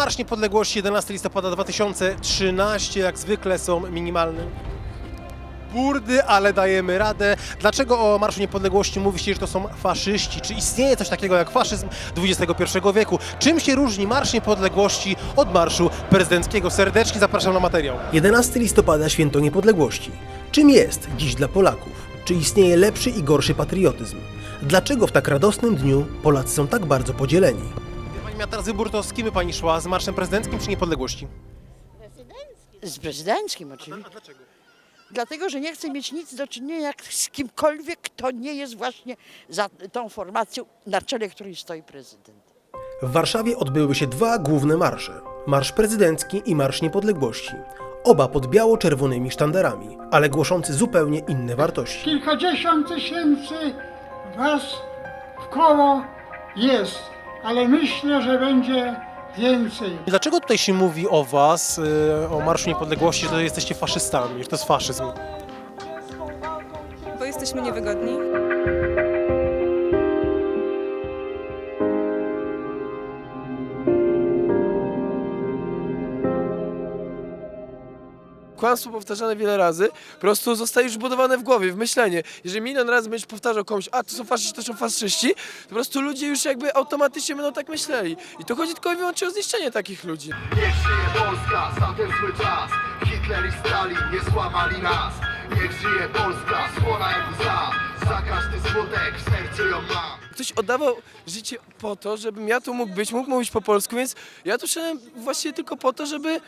Marsz Niepodległości 11 listopada 2013 jak zwykle są minimalne? Burdy, ale dajemy radę. Dlaczego o Marszu Niepodległości mówi się, że to są faszyści? Czy istnieje coś takiego jak faszyzm XXI wieku? Czym się różni Marsz Niepodległości od Marszu Prezydenckiego? Serdecznie zapraszam na materiał. 11 listopada Święto Niepodległości. Czym jest dziś dla Polaków? Czy istnieje lepszy i gorszy patriotyzm? Dlaczego w tak radosnym dniu Polacy są tak bardzo podzieleni? Miała teraz wybór, to z kim by pani szła? Z Marszem Prezydenckim czy Niepodległości? Z prezydenckim oczywiście. dlaczego? Dlatego, że nie chcę mieć nic do czynienia jak z kimkolwiek, kto nie jest właśnie za tą formacją, na czele której stoi prezydent. W Warszawie odbyły się dwa główne marsze. Marsz prezydencki i Marsz Niepodległości. Oba pod biało-czerwonymi sztandarami, ale głoszący zupełnie inne wartości. kilkadziesiąt tysięcy was w koło jest, ale myślę, że będzie więcej. Dlaczego tutaj się mówi o was, y, o Marszu Niepodległości, że jesteście faszystami, że to jest faszyzm? bo jesteśmy niewygodni. Kłamstwo powtarzane wiele razy po prostu zostaje już budowane w głowie, w myślenie. Jeżeli milion razy będziesz powtarzał komuś, a to są faszyści, to są faszyści, to po prostu ludzie już jakby automatycznie będą tak myśleli. I to chodzi tylko i wyłącznie o zniszczenie takich ludzi. Niech żyje Polska, za ten zły czas Hitler i Stalin nie złamali nas Niech żyje Polska, słona jak łza Za każdy smutek w sercu ją mam Ktoś oddawał życie po to, żebym ja tu mógł być, mógł mówić po polsku, więc ja tu szedłem właściwie tylko po to, żeby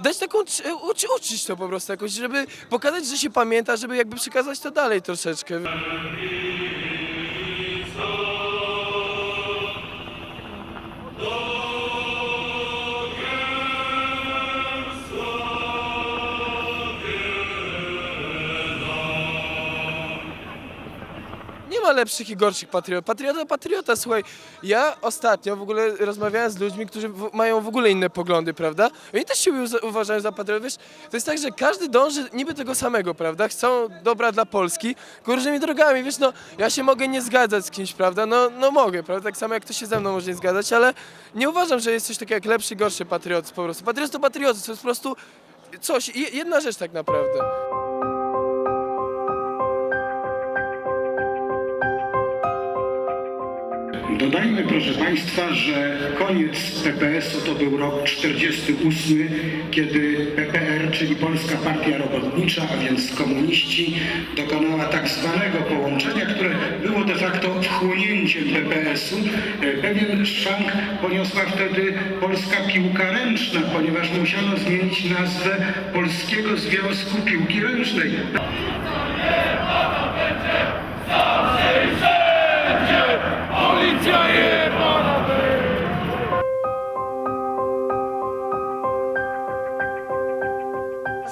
dać taką, czy- uczy, uczyć to po prostu jakoś, żeby pokazać, że się pamięta, żeby jakby przekazać to dalej troszeczkę. Ma lepszych i gorszych patriotów. Patriota, patriota, słuchaj. Ja ostatnio w ogóle rozmawiałem z ludźmi, którzy mają w ogóle inne poglądy, prawda? Oni też się uważają za patriotów. Wiesz, to jest tak, że każdy dąży niby tego samego, prawda? Chcą dobra dla Polski, różnymi drogami. Wiesz, no, ja się mogę nie zgadzać z kimś, prawda? No, no mogę, prawda? Tak samo jak ktoś się ze mną może nie zgadzać, ale nie uważam, że jest coś takiego jak lepszy gorszy patriotyzm po prostu. Patriotyzm to patriotyzm, to jest po prostu coś, je- jedna rzecz tak naprawdę. Dodajmy, proszę Państwa, że koniec PPS-u to był rok 48, kiedy PPR, czyli Polska Partia Robotnicza, a więc komuniści, dokonała tak zwanego połączenia, które było de facto wchłonięciem PPS-u. E, Pewien szwank poniosła wtedy polska piłka ręczna, ponieważ musiano zmienić nazwę Polskiego Związku Piłki Ręcznej.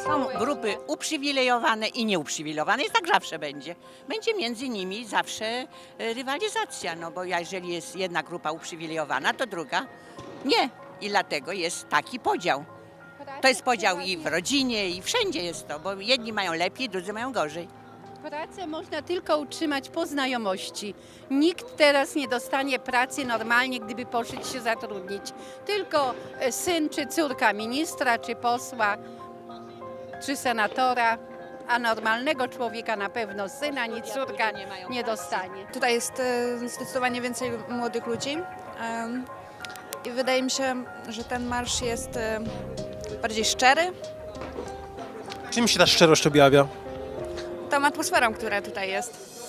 Są grupy uprzywilejowane i nieuprzywilejowane i tak zawsze będzie. Będzie między nimi zawsze e, rywalizacja, no bo jeżeli jest jedna grupa uprzywilejowana, to druga nie. I dlatego jest taki podział. To jest podział i w rodzinie, i wszędzie jest to, bo jedni mają lepiej, drudzy mają gorzej. Pracę można tylko utrzymać po znajomości. Nikt teraz nie dostanie pracy normalnie, gdyby poszedł się zatrudnić. Tylko e, syn czy córka ministra, czy posła, czy senatora, a normalnego człowieka na pewno syna, ni córka nie mają nie pracy. dostanie. Tutaj jest e, zdecydowanie więcej młodych ludzi i wydaje mi się, że ten marsz jest e, bardziej szczery. Czym się ta szczerość objawia? Tą atmosferą, która tutaj jest.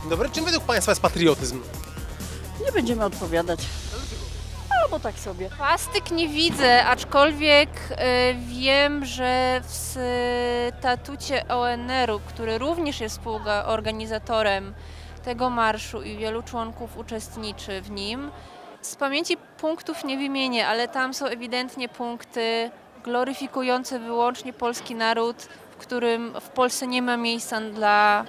Dzień Dobry, czym według Państwa jest patriotyzm? Nie będziemy odpowiadać. Albo tak sobie. Plastyk nie widzę, aczkolwiek e, wiem, że w statucie ONR-u, który również jest współorganizatorem tego marszu i wielu członków uczestniczy w nim, z pamięci punktów nie wymienię, ale tam są ewidentnie punkty gloryfikujące wyłącznie polski naród, w którym w Polsce nie ma miejsca dla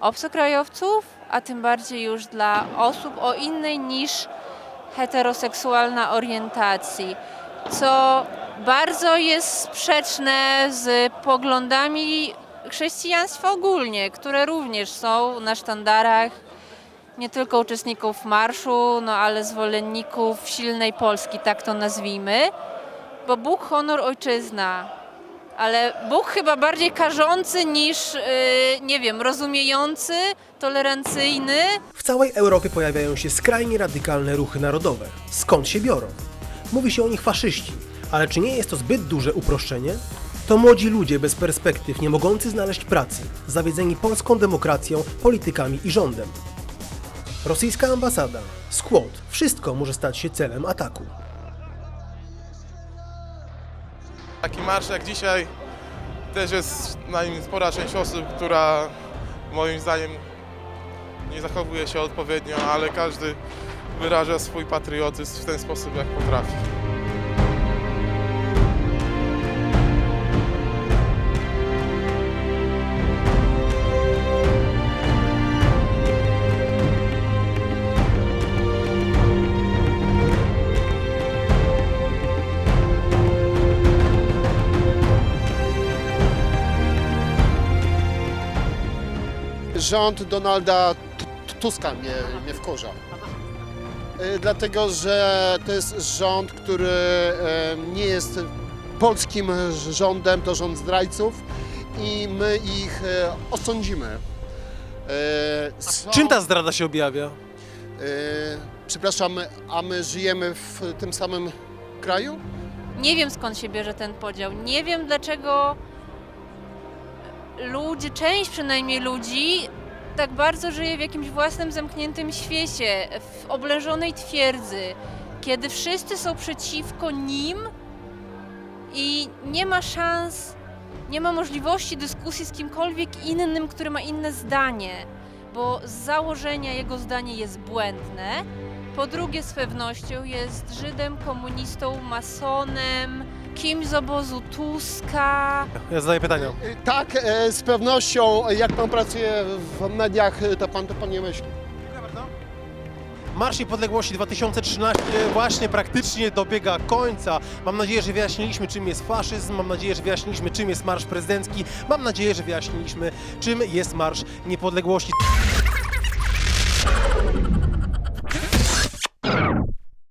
obcokrajowców, a tym bardziej już dla osób o innej niż heteroseksualna orientacji. co bardzo jest sprzeczne z poglądami chrześcijaństwa ogólnie, które również są na sztandarach nie tylko uczestników marszu, no ale zwolenników silnej Polski, tak to nazwijmy. Bo Bóg, honor, ojczyzna. Ale Bóg chyba bardziej karzący niż, yy, nie wiem, rozumiejący, tolerancyjny. W całej Europie pojawiają się skrajnie radykalne ruchy narodowe. Skąd się biorą? Mówi się o nich faszyści, ale czy nie jest to zbyt duże uproszczenie? To młodzi ludzie bez perspektyw, nie mogący znaleźć pracy, zawiedzeni polską demokracją, politykami i rządem. Rosyjska ambasada, skład, wszystko może stać się celem ataku. Taki marsz jak dzisiaj też jest na nim spora część osób, która moim zdaniem nie zachowuje się odpowiednio, ale każdy wyraża swój patriotyzm w ten sposób jak potrafi. Rząd Donalda Tuska mnie, mnie wkurza. Y, Dlatego, że to jest rząd, który e, nie jest polskim rządem, to rząd zdrajców i my ich e, osądzimy. E, są- Czym ta zdrada się objawia? e, Przepraszam, a my żyjemy w tym samym kraju? Nie wiem skąd się bierze ten podział. Nie wiem dlaczego ludzie, część przynajmniej ludzi, tak bardzo żyje w jakimś własnym zamkniętym świecie, w oblężonej twierdzy, kiedy wszyscy są przeciwko nim i nie ma szans, nie ma możliwości dyskusji z kimkolwiek innym, który ma inne zdanie, bo z założenia jego zdanie jest błędne. Po drugie, z pewnością jest Żydem, komunistą, masonem, kimś z obozu Tuska. Ja zadaję pytania. Y, Tak, e, z pewnością, jak pan pracuje w mediach, to pan to pan nie myśli. Marsz Niepodległości 2013 właśnie praktycznie dobiega końca. Mam nadzieję, że wyjaśniliśmy, czym jest faszyzm. Mam nadzieję, że wyjaśniliśmy, czym jest Marsz Prezydencki. Mam nadzieję, że wyjaśniliśmy, czym jest Marsz Niepodległości.